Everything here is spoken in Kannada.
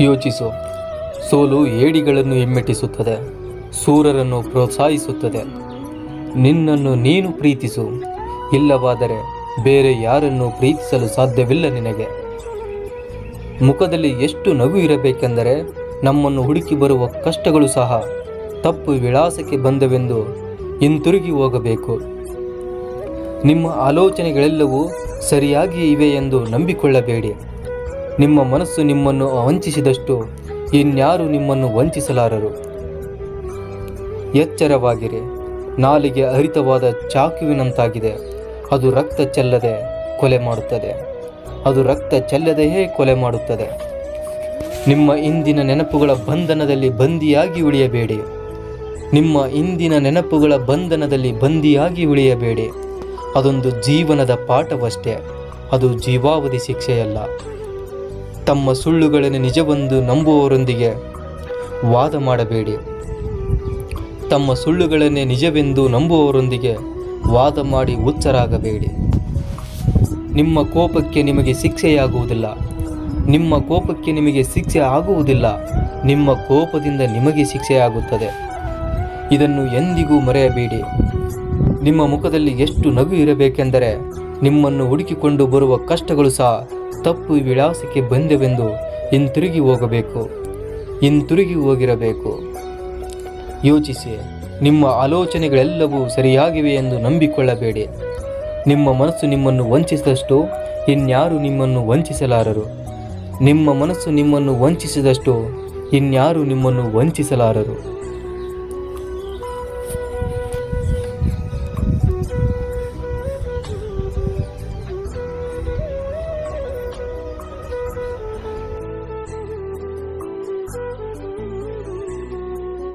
ಯೋಚಿಸು. ಸೋಲು ಏಡಿಗಳನ್ನು ಹಿಮ್ಮೆಟ್ಟಿಸುತ್ತದೆ ಸೂರರನ್ನು ಪ್ರೋತ್ಸಾಹಿಸುತ್ತದೆ. ನಿನ್ನನ್ನು ನೀನು ಪ್ರೀತಿಸು. ಇಲ್ಲವಾದರೆ ಬೇರೆ ಯಾರನ್ನು ಪ್ರೀತಿಸಲು ಸಾಧ್ಯವಿಲ್ಲ ನಿನಗೆ. ಮುಖದಲ್ಲಿ ಎಷ್ಟು ನಗು ಇರಬೇಕೆಂದರೆ ನಮ್ಮನ್ನು ಹುಡುಕಿ ಬರುವ ಕಷ್ಟಗಳು ಸಹ ತಪ್ಪು ವಿಳಾಸಕ್ಕೆ ಬಂದವೆಂದು ಹಿಂತಿರುಗಿ ಹೋಗಬೇಕು. ನಿಮ್ಮ ಆಲೋಚನೆಗಳೆಲ್ಲವೂ ಸರಿಯಾಗಿಯೇ ಇವೆ ಎಂದು ನಂಬಿಕೊಳ್ಳಬೇಡಿ. ನಿಮ್ಮ ಮನಸ್ಸು ನಿಮ್ಮನ್ನು ವಂಚಿಸಿದಷ್ಟು ಇನ್ಯಾರು ನಿಮ್ಮನ್ನು ವಂಚಿಸಲಾರರು. ಎಚ್ಚರವಾಗಿರಿ. ನಾಲಿಗೆ ಹರಿತವಾದ ಚಾಕುವಿನಂತಾಗಿದೆ. ಅದು ರಕ್ತ ಚೆಲ್ಲದೆ ಕೊಲೆ ಮಾಡುತ್ತದೆ. ಅದು ರಕ್ತ ಚೆಲ್ಲದೆಯೇ ಕೊಲೆ ಮಾಡುತ್ತದೆ. ನಿಮ್ಮ ಇಂದಿನ ನೆನಪುಗಳ ಬಂಧನದಲ್ಲಿ ಬಂದಿಯಾಗಿ ಉಳಿಯಬೇಡಿ. ನಿಮ್ಮ ಇಂದಿನ ನೆನಪುಗಳ ಬಂಧನದಲ್ಲಿ ಬಂದಿಯಾಗಿ ಉಳಿಯಬೇಡಿ. ಅದೊಂದು ಜೀವನದ ಪಾಠವಷ್ಟೇ. ಅದು ಜೀವಾವಧಿ ಶಿಕ್ಷೆಯಲ್ಲ. ತಮ್ಮ ಸುಳ್ಳುಗಳನ್ನು ನಿಜವೆಂದು ನಂಬುವವರೊಂದಿಗೆ ವಾದ ಮಾಡಬೇಡಿ. ತಮ್ಮ ಸುಳ್ಳುಗಳನ್ನೇ ನಿಜವೆಂದು ನಂಬುವವರೊಂದಿಗೆ ವಾದ ಮಾಡಿ ಹುಚ್ಚರಾಗಬೇಡಿ. ನಿಮ್ಮ ಕೋಪಕ್ಕೆ ನಿಮಗೆ ಶಿಕ್ಷೆಯಾಗುವುದಿಲ್ಲ. ನಿಮ್ಮ ಕೋಪಕ್ಕೆ ನಿಮಗೆ ಶಿಕ್ಷೆ ಆಗುವುದಿಲ್ಲ. ನಿಮ್ಮ ಕೋಪದಿಂದ ನಿಮಗೆ ಶಿಕ್ಷೆಯಾಗುತ್ತದೆ. ಇದನ್ನು ಎಂದಿಗೂ ಮರೆಯಬೇಡಿ. ನಿಮ್ಮ ಮುಖದಲ್ಲಿ ಎಷ್ಟು ನಗು ಇರಬೇಕೆಂದರೆ ನಿಮ್ಮನ್ನು ಹುಡುಕಿಕೊಂಡು ಬರುವ ಕಷ್ಟಗಳು ಸಹ ತಪ್ಪು ವಿಳಾಸಕ್ಕೆ ಬಂದೆವೆಂದು ಹಿಂತಿರುಗಿ ಹೋಗಬೇಕು. ಹಿಂತಿರುಗಿ ಹೋಗಿರಬೇಕು. ಯೋಚಿಸಿ, ನಿಮ್ಮ ಆಲೋಚನೆಗಳೆಲ್ಲವೂ ಸರಿಯಾಗಿವೆ ಎಂದು ನಂಬಿಕೊಳ್ಳಬೇಡಿ. ನಿಮ್ಮ ಮನಸ್ಸು ನಿಮ್ಮನ್ನು ವಂಚಿಸಿದಷ್ಟು ಇನ್ಯಾರು ನಿಮ್ಮನ್ನು ವಂಚಿಸಲಾರರು. ನಿಮ್ಮ ಮನಸ್ಸು ನಿಮ್ಮನ್ನು ವಂಚಿಸಿದಷ್ಟು ಇನ್ಯಾರು ನಿಮ್ಮನ್ನು ವಂಚಿಸಲಾರರು.